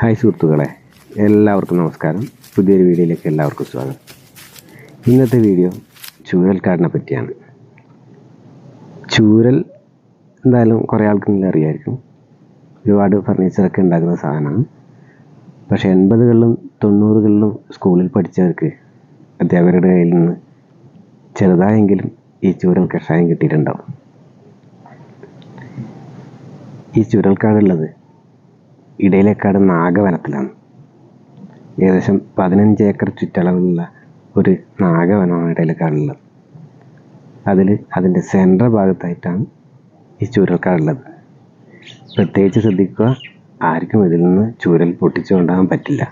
Hi സുഹൃത്തുക്കളെ എല്ലാവർക്കും നമസ്കാരം. പുതിയൊരു വീഡിയോയിലേക്ക് എല്ലാവർക്കും സ്വാഗതം. ഇന്നത്തെ വീഡിയോ ചൂരൽക്കാടിനെ പറ്റിയാണ്. ചൂരൽ എന്തായാലും കുറേ ആൾക്കെങ്കിലും അറിയായിരിക്കും. ഒരുപാട് ഫർണിച്ചറൊക്കെ ഉണ്ടാക്കുന്ന സാധനമാണ്. പക്ഷേ എൺപതുകളിലും തൊണ്ണൂറുകളിലും സ്കൂളിൽ പഠിച്ചവർക്ക് അധ്യാപകരുടെ കയ്യിൽ നിന്ന് ചെറുതായെങ്കിലും ഈ ചൂരൽ കഷായം കിട്ടിയിട്ടുണ്ടാവും. ഈ ചുരൽക്കാടുള്ളത് ഇടയിലേക്കാട് നാഗവനത്തിലാണ്. ഏകദേശം പതിനഞ്ച് ഏക്കർ ചുറ്റളവിലുള്ള ഒരു നാഗവനമാണ് ഇടയിലേക്കാടുള്ളത് അതിൽ അതിന്റെ സെൻട്രൽ ഭാഗത്തായിട്ടാണ് ഈ ചൂരൽക്കാടുള്ളത് പ്രത്യേകിച്ച് ശ്രദ്ധിക്കുക ആർക്കും ഇതിൽ നിന്ന് ചൂരൽ പൊട്ടിച്ചു കൊണ്ടാകാൻ പറ്റില്ല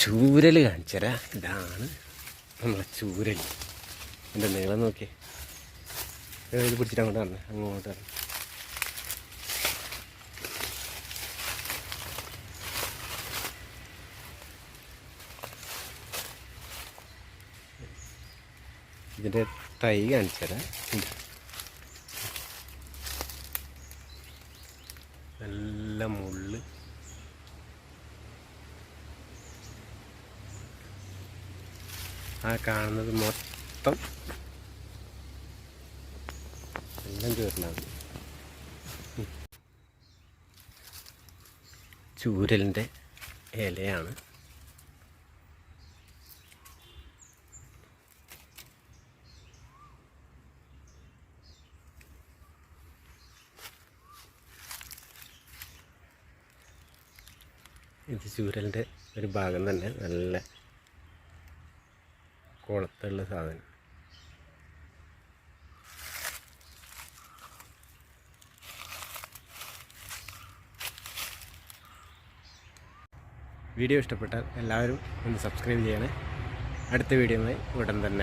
ചൂരൽ കാണിച്ചരാ ഇതാണ് നമ്മളെ ചൂരൽ എന്റെ നീളം നോക്കി ഇത് പിടിച്ചിട്ട് അങ്ങോട്ട് അങ്ങോട്ട് ഇതിന്റെ തൈ കാണിച്ചുതരാം. നല്ല മുള്ള് ആ കാണുന്നത് മൊത്തം എല്ലാം ചൂരലാണ് ചൂരലിന്റെ ഇലയാണ്. ഇത് ചൂരലിന്റെ ഒരു ഭാഗം തന്നെ നല്ല കുളത്തുള്ള സാധനം. വീഡിയോ ഇഷ്ടപ്പെട്ടാൽ എല്ലാവരും ഒന്ന് സബ്സ്ക്രൈബ് ചെയ്യണേ അടുത്ത വീഡിയോയുമായി ഉടൻ തന്നെ.